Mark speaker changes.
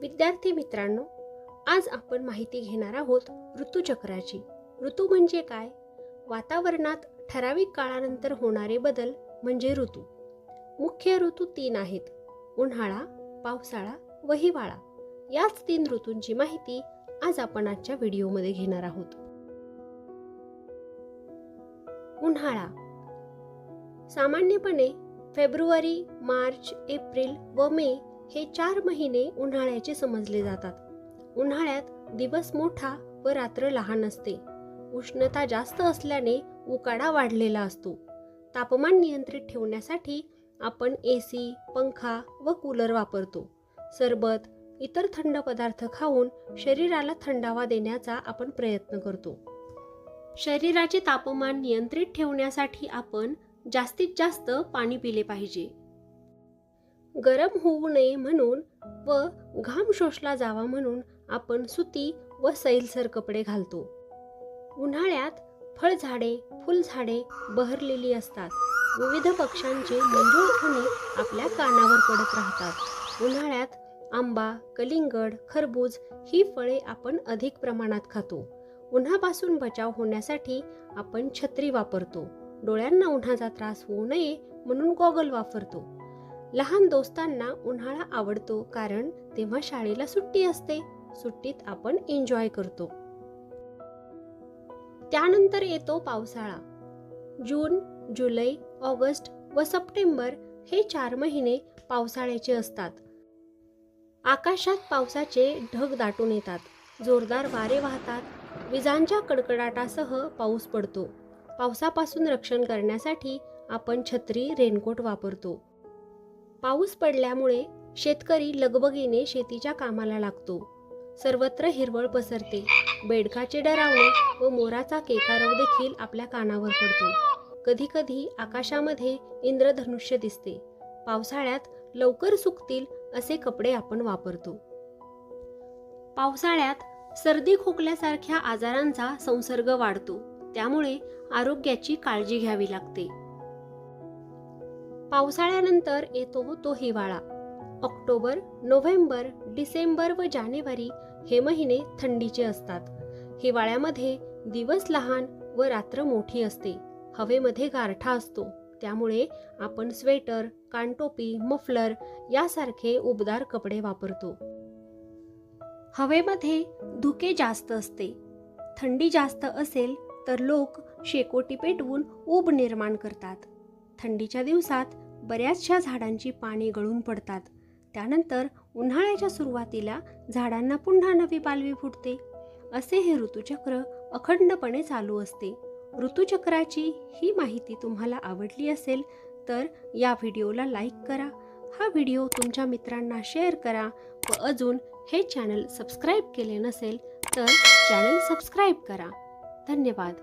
Speaker 1: विद्यार्थी मित्रांनो आज आपण माहिती घेणार आहोत ऋतुचक्राची. ऋतू म्हणजे काय? वातावरणात ठराविक काळानंतर होणारे बदल म्हणजे ऋतू. मुख्य ऋतू तीन आहेत उन्हाळा पावसाळा व हिवाळा. याच तीन ऋतूंची माहिती आज आपण आजच्या व्हिडिओमध्ये घेणार आहोत. उन्हाळा. सामान्यपणे फेब्रुवारी मार्च एप्रिल व मे हे चार महिने उन्हाळ्याचे समजले जातात. उन्हाळ्यात दिवस मोठा व रात्र लहान असते. उष्णता जास्त असल्याने उकाडा वाढलेला असतो. तापमान नियंत्रित ठेवण्यासाठी आपण ए सी पंखा व कूलर वापरतो. सरबत इतर थंड पदार्थ खाऊन शरीराला थंडावा देण्याचा आपण प्रयत्न करतो. शरीराचे तापमान नियंत्रित ठेवण्यासाठी आपण जास्तीत जास्त पाणी पिले पाहिजे. गरम होऊ नये म्हणून व घाम शोषला जावा म्हणून आपण सुती व सैलसर कपडे घालतो. उन्हाळ्यात फळझाडे फुलझाडे बहरलेली असतात. विविध पक्ष्यांचे मंजूळ ध्वनी आपल्या कानावर पडत राहतात. उन्हाळ्यात आंबा कलिंगड खरबूज ही फळे आपण अधिक प्रमाणात खातो. उन्हापासून बचाव होण्यासाठी आपण छत्री वापरतो. डोळ्यांना उन्हाचा त्रास होऊ नये म्हणून गॉगल वापरतो. लहान दोस्तांना उन्हाळा आवडतो कारण तेव्हा शाळेला सुट्टी असते. सुट्टीत आपण एन्जॉय करतो. त्यानंतर येतो पावसाळा. जून जुलै ऑगस्ट व सप्टेंबर हे चार महिने पावसाळ्याचे असतात. आकाशात पावसाचे ढग दाटून येतात. जोरदार वारे वाहतात. विजांच्या कडकडाटासह पाऊस पडतो. पावसापासून रक्षण करण्यासाठी आपण छत्री रेनकोट वापरतो. पाऊस पडल्यामुळे शेतकरी लगबगीने शेतीच्या कामाला लागतो. सर्वत्र हिरवळ पसरते. बेडकाचे डरावणे व मोराचा केकारव देखील आपल्या कानावर पडतो. कधीकधी आकाशामध्ये इंद्रधनुष्य दिसते. पावसाळ्यात लवकर सुकतील असे कपडे आपण वापरतो. पावसाळ्यात सर्दी खोकल्यासारख्या आजारांचा संसर्ग वाढतो. त्यामुळे आरोग्याची काळजी घ्यावी लागते. पावसाळ्यानंतर येतो तो हिवाळा. ऑक्टोबर नोव्हेंबर डिसेंबर व जानेवारी हे महिने थंडीचे असतात. हिवाळ्यामध्ये दिवस लहान व रात्र मोठी असते. हवेमध्ये गारठा असतो. त्यामुळे आपण स्वेटर कानटोपी मफलर यासारखे उबदार कपडे वापरतो. हवेमध्ये धुके जास्त असते. थंडी जास्त असेल तर लोक शेकोटी पेटवून ऊब निर्माण करतात. थंडीच्या दिवसात बऱ्याचशा झाडांची पाने गळून पडतात. त्यानंतर उन्हाळ्याच्या सुरुवातीला झाडांना पुन्हा नवी पालवी फुटते. असे हे ऋतुचक्र अखंडपणे चालू असते. ऋतुचक्राची ही माहिती तुम्हाला आवडली असेल तर या व्हिडिओला लाईक करा. हा व्हिडिओ तुमच्या मित्रांना शेअर करा व अजून हे चॅनल सबस्क्राईब केले नसेल तर चॅनल सबस्क्राईब करा. धन्यवाद.